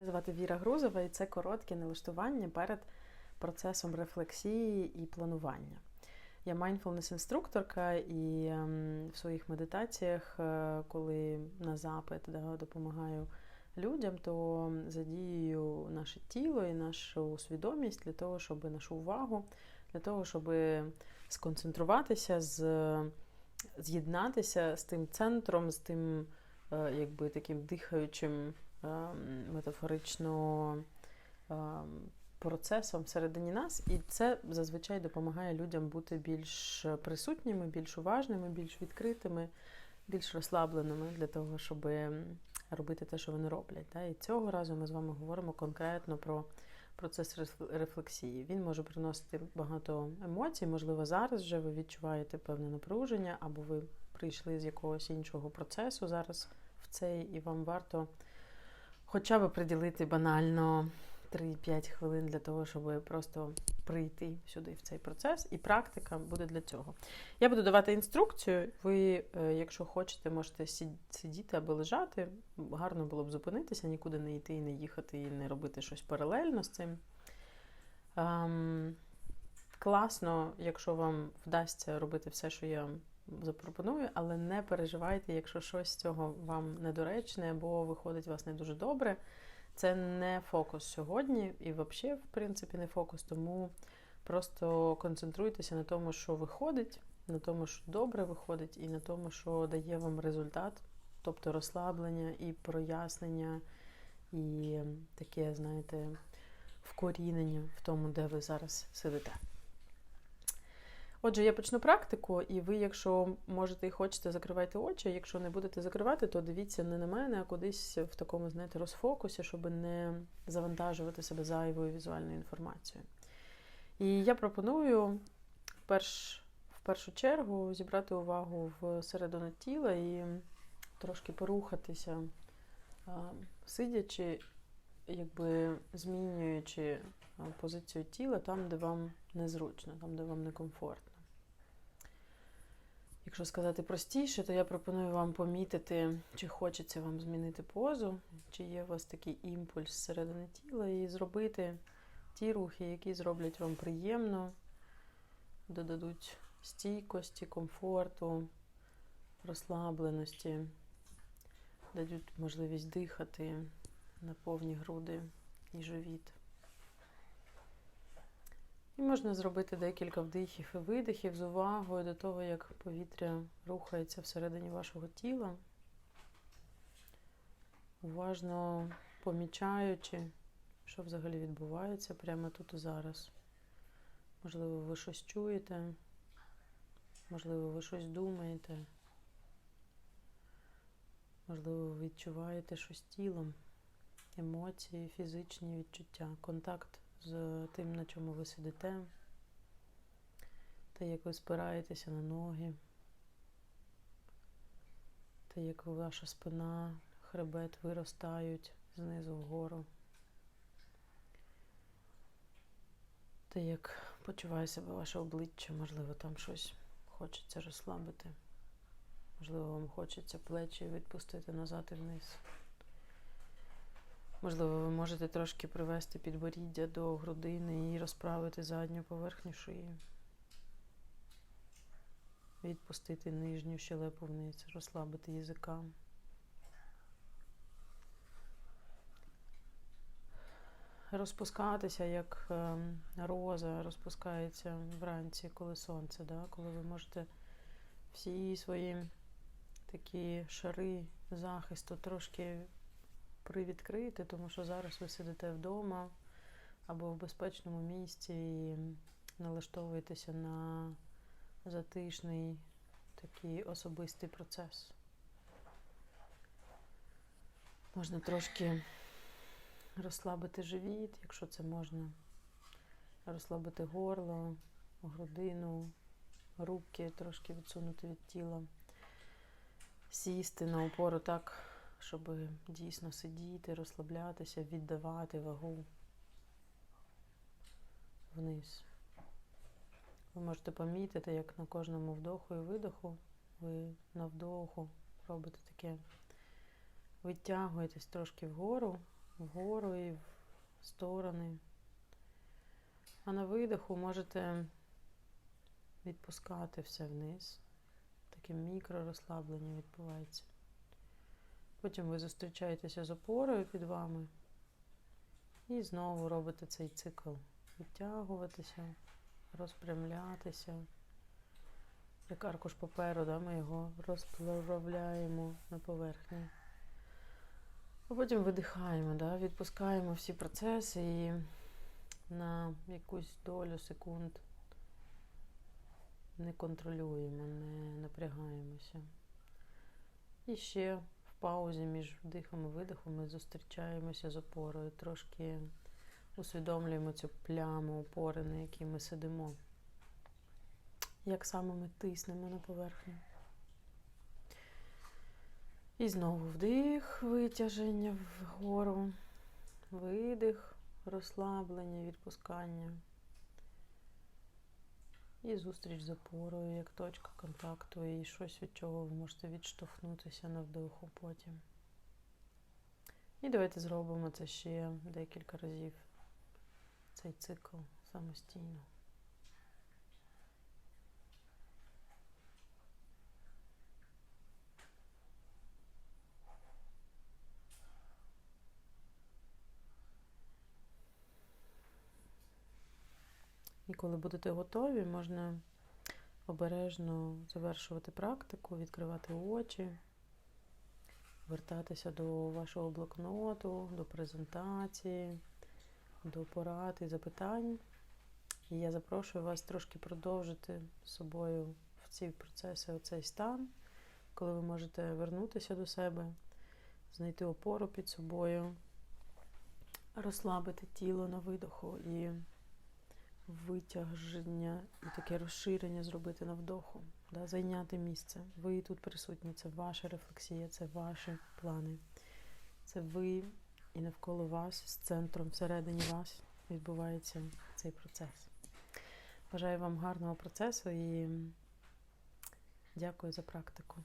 Звати Віра Грузова, і це коротке налаштування перед процесом рефлексії і планування. Я mindfulness-інструкторка, і ем, в своїх медитаціях, е, коли на запит да, допомагаю людям, то задіюю наше тіло і нашу свідомість для того, щоб нашу увагу, для того, щоб сконцентруватися, з'єднатися з тим центром, з тим е, якби таким дихаючим метафорично ем, процесом всередині нас, і це зазвичай допомагає людям бути більш присутніми, більш уважними, більш відкритими, більш розслабленими для того, щоб робити те, що вони роблять. І цього разу ми з вами говоримо конкретно про процес рефлексії. Він може приносити багато емоцій. Можливо, зараз вже ви відчуваєте певне напруження, або ви прийшли з якогось іншого процесу зараз в цей, і вам варто хоча б приділити банально 3-5 хвилин для того, щоб просто прийти сюди в цей процес, і практика буде для цього. Я буду давати інструкцію. Ви, е, якщо хочете, можете сидіти або лежати. Гарно було б зупинитися, нікуди не йти і не їхати, і не робити щось паралельно з цим. Класно, якщо вам вдасться робити все, що я запропоную, але не переживайте, якщо щось з цього вам недоречне або виходить у вас не дуже добре. Це не фокус сьогодні і взагалі, в принципі, не фокус. Тому просто концентруйтеся на тому, що виходить, на тому, що добре виходить, і на тому, що дає вам результат, тобто розслаблення і прояснення, і таке, знаєте, вкорінення в тому, де ви зараз сидите. Отже, я почну практику, і ви, якщо можете і хочете, закривайте очі. Якщо не будете закривати, то дивіться не на мене, а кудись в такому, знаєте, розфокусі, щоб не завантажувати себе зайвою візуальною інформацією. І я пропоную перш, в першу чергу зібрати увагу в середину тіла і трошки порухатися, сидячи, якби змінюючи позицію тіла там, де вам незручно, там, де вам некомфортно. Якщо сказати простіше, то я пропоную вам помітити, чи хочеться вам змінити позу, чи є у вас такий імпульс зсередини тіла, і зробити ті рухи, які зроблять вам приємно, додадуть стійкості, комфорту, розслабленості, дадуть можливість дихати на повні груди і живіт. І можна зробити декілька вдихів і видихів з увагою до того, як повітря рухається всередині вашого тіла, уважно помічаючи, що взагалі відбувається прямо тут і зараз. Можливо, ви щось чуєте, можливо, ви щось думаєте, можливо, ви відчуваєте щось тілом, емоції, фізичні відчуття, контакт з тим, на чому ви сидите, те, як ви спираєтеся на ноги, те, як ваша спина, хребет виростають знизу вгору, те, як почуває себе ваше обличчя, можливо, там щось хочеться розслабити, можливо, вам хочеться плечі відпустити назад і вниз. Можливо, ви можете трошки привести підборіддя до грудини і розправити задню поверхню шиї. Відпустити нижню щелепу вниз, розслабити язика. Розпускатися, як ем, роза розпускається вранці, коли сонце, да? коли ви можете всі свої такі шари захисту трошки привідкрити, тому що зараз ви сидите вдома або в безпечному місці і налаштовуєтеся на затишний такий особистий процес. Можна трошки розслабити живіт, якщо це можна, розслабити горло, грудину, руки трошки відсунути від тіла, сісти на опору так щоб дійсно сидіти, розслаблятися, віддавати вагу вниз. Ви можете помітити, як на кожному вдоху і видоху ви на вдоху робите таке, витягуєтесь трошки вгору, вгору і в сторони. А на видиху можете відпускати все вниз. Таке мікророзслаблення відбувається. Потім ви зустрічаєтеся з опорою під вами. І знову робите цей цикл. Відтягуватися, розпрямлятися. Як аркуш паперу, да, ми його розплавляємо на поверхні. А потім видихаємо, да, відпускаємо всі процеси і на якусь долю секунд не контролюємо, не напрягаємося. І ще паузі між вдихом і видихом ми зустрічаємося з опорою, трошки усвідомлюємо цю пляму опори, на якій ми сидимо. Як саме ми тиснемо на поверхню. І знову вдих, витяження вгору, видих, розслаблення, відпускання. І зустріч з опорою, як точка контакту, і щось, від чого ви можете відштовхнутися на вдоху потім. І давайте зробимо це ще декілька разів. Цей цикл самостійно. І коли будете готові, можна обережно завершувати практику, відкривати очі, вертатися до вашого блокноту, до презентації, до порад і запитань. І я запрошую вас трошки продовжити з собою в ці процеси оцей стан, коли ви можете вернутися до себе, знайти опору під собою, розслабити тіло на видоху і витяження і таке розширення зробити на вдоху, да, зайняти місце. Ви тут присутні, це ваша рефлексія, це ваші плани. Це ви і навколо вас, з центром всередині вас відбувається цей процес. Бажаю вам гарного процесу і дякую за практику.